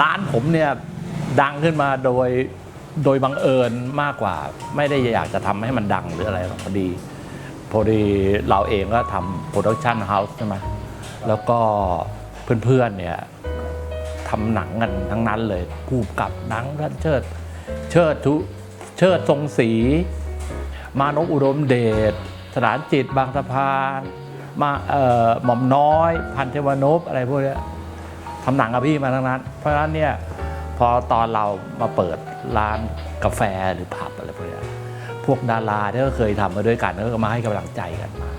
ร้านผมเนี่ยดังขึ้นมาโดยโดยบังเอิญมากกว่า ไม่ได้อยากจะทำให้มันดังหรืออะไรหรอกพอดี พอดีเราเองก็ทำโปรดักชันเฮาส์ใช่ไหมแล้วก็เพื่อนๆเนี่ยทำหนังกันทั้งนั้นเลยผู้กับหนังท่านเชิด เชิดทุเชิดทรงศรีมานพอุดมเดชสถานจิตบางสะพานมาเอ่อหม่อมน้อย พันเทวนพอะไรพวกนี้ำหนังกับพี่มาทั้งนั้น เพราะฉะนั้นเนี่ยพอตอนเรามาเปิดร้านกาแฟหรือผับอะไรพวกนี้พวกดาราที่ก็เคยทำมาด้วยกันก็มาให้กำลังใจกันมา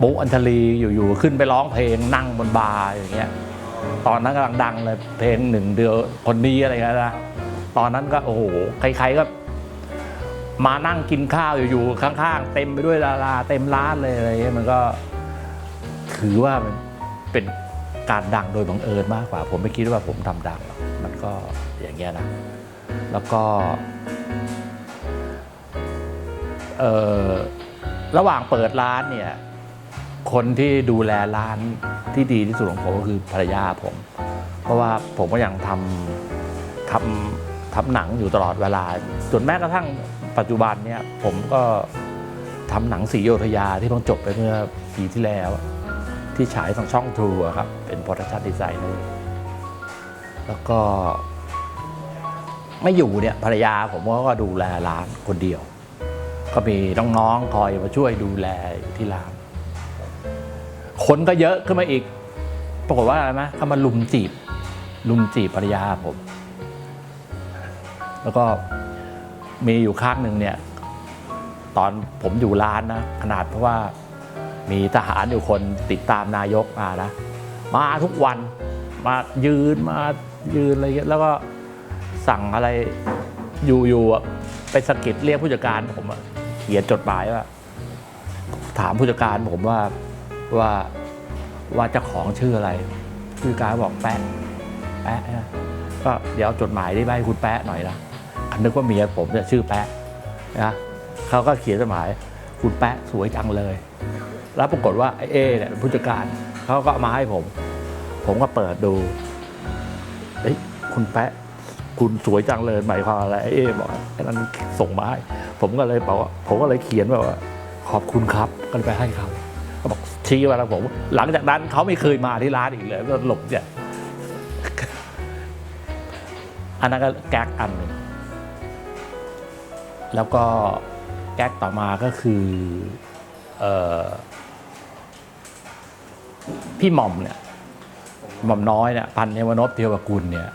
ปุ๊อัญชลีอยู่ๆขึ้นไปร้องเพลงนั่งบนบาร์อย่างเงี้ยตอนนั้นกำลังดังเลยเพลงหนึ่งเดียวคนนี้อะไรเงี้ยนะตอนนั้นก็โอ้โหใครๆก็ มานั่งกินข้าวอยู่ๆข้าง ๆ เต็มไปด้วยดาราเต็มร้านเลยอะไรเงี้ยมันก็ถือว่ามันเป็น การดังโดยบังเอิญมากกว่า ผมไม่คิดว่าผมทำดังหรอกมันก็อย่างเงี้ยนะ แล้วก็ระหว่างเปิดร้านเนี่ย คนที่ดูแลร้านที่ดีที่สุดของผมก็คือภรรยาผม เพราะว่าผมก็ยังทำทำทำหนังอยู่ตลอดเวลาจนแม้กระทั่งปัจจุบันเนี่ยผมก็ทำหนังสีโยธยาที่เพิ่งจบไปเมื่อปีที่แล้ว ที่ฉายทางช่องทรูครับ เป็นโปรดักชั่นดีไซเนอร์แล้วก็ ไม่อยู่เนี่ยภรรยาผมก็ดูแลร้านคนเดียว ก็มีน้องๆคอยมาช่วยดูแลที่ร้าน คนก็เยอะขึ้นมาอีก ปรากฏว่าอะไรไหมเขามาลุมจีบ ลุมจีบภรรยาผม แล้วก็มีอยู่ข้างหนึ่งเนี่ย ตอนผมอยู่ร้านนะ ขนาดเพราะว่า มีทหารอยู่คนติดตามนายกมานะมาทุกวันมายืนมายืนอะไรเงี้ยแล้วก็สั่งอะไรอยู่ๆไปสะกิดเรียกผู้จัดการผมอะเขียนจดหมายว่า ถามผู้จัดการผมว่าว่าว่าเจ้าของชื่ออะไรผู้จัดการบอกแปะแปะนะก็เดี๋ยวจดหมายได้ใบให้คุณแปะหน่อยนะนึกว่าเมียผมเนี่ยชื่อแปะนะเขาก็เขียนจดหมาย คุณแปะสวยจังเลย แล้วปรากฏว่าไอ้เอเนี่ยเป็นผู้จัดการเขาก็มาให้ผม ผมก็เปิดดูเฮ้ยคุณแปะคุณสวยจังเลยหมายความอะไรไอ้เอบอกไอ้นั้นส่งมาให้ผมก็เลยบอกว่าผมก็เลยเขียนแบบว่า ขอบคุณครับก็เลยไปให้เขาเขาบอกชี้มาแล้วผม หลังจากนั้นเขาไม่เคยมาที่ร้านอีกเลยก็หลบเนี่ยอันนั้นก็แก๊กอันหนึ่งแล้วก็แก๊กต่อมาก็คือเออ พี่หม่อมเนี่ยหม่อมน้อยเนี่ยพันเทวนพเทวกุลเนี่ย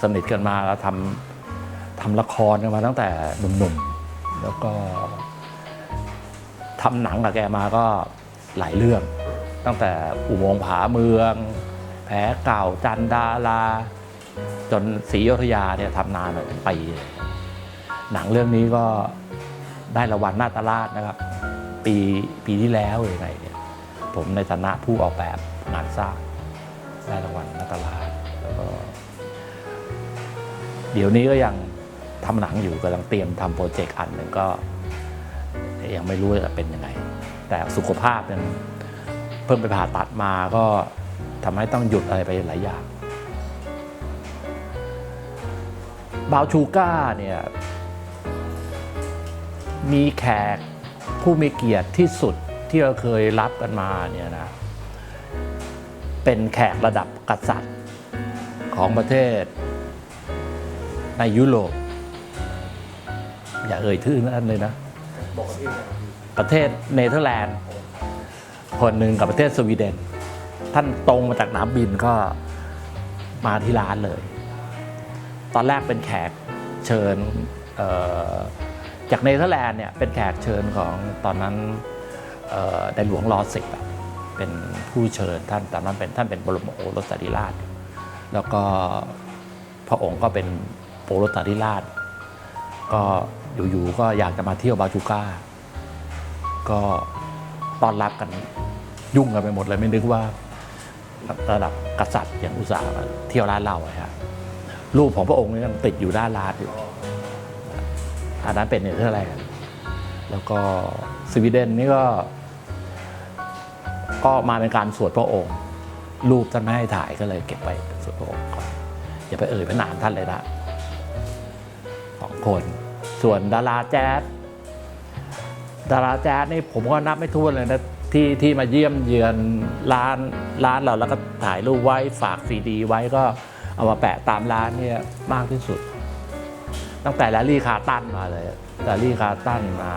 สนิทกันมาแล้วทำทำละครกันมาตั้งแต่หนุ่มๆแล้วก็ทำหนังกับแกมาก็หลายเรื่อง ตั้งแต่อุโมงค์ผาเมือง แผลเก่าจันดารา จนศรีอยุธยาเนี่ยทำนานเป็นปีเลยหนังเรื่องนี้ก็ได้รางวัลนาตราชนะครับ ปีปีที่แล้วหรือไงเนี่ยผมในฐานะผู้ออกแบบ งานสร้างได้รางวัลนาตราชแล้วก็ เดี๋ยวนี้ก็ยังทำหนังอยู่กำลังเตรียมทำโปรเจกต์อันหนึ่งก็ ยังไม่รู้จะเป็นยังไง แต่สุขภาพเนี่ยเพิ่งไปผ่าตัดมาก็ทำให้ต้องหยุดอะไรไปหลายอย่างบาวชูก้าเนี่ยมีแขกผู้มีเกียรติที่สุดที่เราเคยรับกันมาเนี่ยนะ เป็นแขกระดับกษัตริย์ของประเทศ ในยุโรป อย่าเอ่ยชื่อนั่นเลยนะ ประเทศเนเธอร์แลนด์ คนหนึ่งกับประเทศสวีเดน ท่านตรงมาจากสนามบินก็มาที่ร้านเลย ตอนแรกเป็นแขกเชิญจากเนเธอร์แลนด์เนี่ยเป็นแขกเชิญของตอนนั้นในหลวงรอสิบอะ เป็นผู้เชิญท่านตอนนั้นเป็นท่านเป็นบรมโอรสาธิราช แล้วก็พระองค์ก็เป็นโอรสาธิราช ก็อยู่ๆก็อยากจะมาเที่ยวบาจูก้า ก็ต้อนรับกันยุ่งกันไปหมดเลยไม่นึกว่าระดับกษัตริย์อย่างอุตสาห์เที่ยวร้านเราอะครับรูปของพระองค์นี่ยังติดอยู่ด้านร้านอยู่อันนั้นเป็นเนเธอร์แลนด์แล้วก็สวีเดนนี่ก็ ก็มาเป็นการสวดพระองค์ รูปท่านไม่ให้ถ่ายก็เลยเก็บไว้เป็นสวดพระองค์ก่อนอย่าไปเอ่ยพระนามท่านเลยนะสองคน ส่วนดาราแจ๊สดาราแจ๊สนี่ผมก็นับไม่ถ้วนเลยนะที่ที่มาเยี่ยมเยือนร้านร้านเราแล้วก็ถ่ายรูปไว้ฝากซีดี ไว้ก็เอามาแปะตามร้านเนี่ยมากที่สุด ตั้งแต่แลลี่คาร์ตันมาเลยแลลี่คาร์ตันมา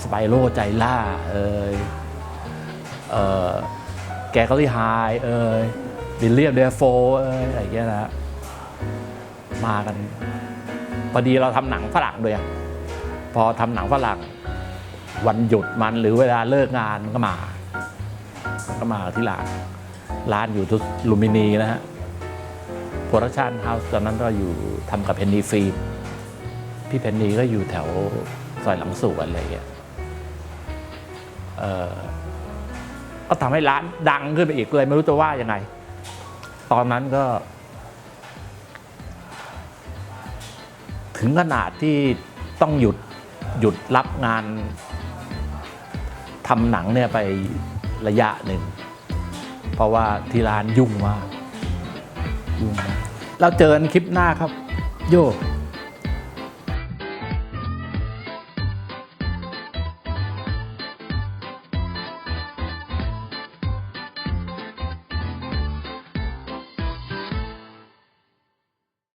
สไปโรใจล่าเอ่ย แกกอรี่ไฮเอ่ยวิลเลียมเดฟโฟเอ่ยอะไรอย่างเงี้ยนะมากัน พอดีเราทำหนังฝรั่งด้วยอะพอทำหนังฝรั่ง วันหยุดมันหรือเวลาเลิกงานมันก็มาก็มาที่ร้าน ร้านอยู่ทุกลูมินีนะฮะโปรดักชันเฮาส์ตอนนั้นก็อยู่ทำกับเพนนีฟิล์มพี่เพนนีก็อยู่แถวซอยหลังสวนอะไรอย่างเงี้ยเออ ก็ทำให้ร้านดังขึ้นไปอีกเลย ไม่รู้จะว่ายังไง ตอนนั้นก็ ถึงขนาดที่ต้องหยุดหยุดรับงานทำหนังเนี่ยไประยะหนึ่ง เพราะว่าที่ร้านยุ่งมากยุ่งมากเราเจอกันคลิปหน้าครับ โย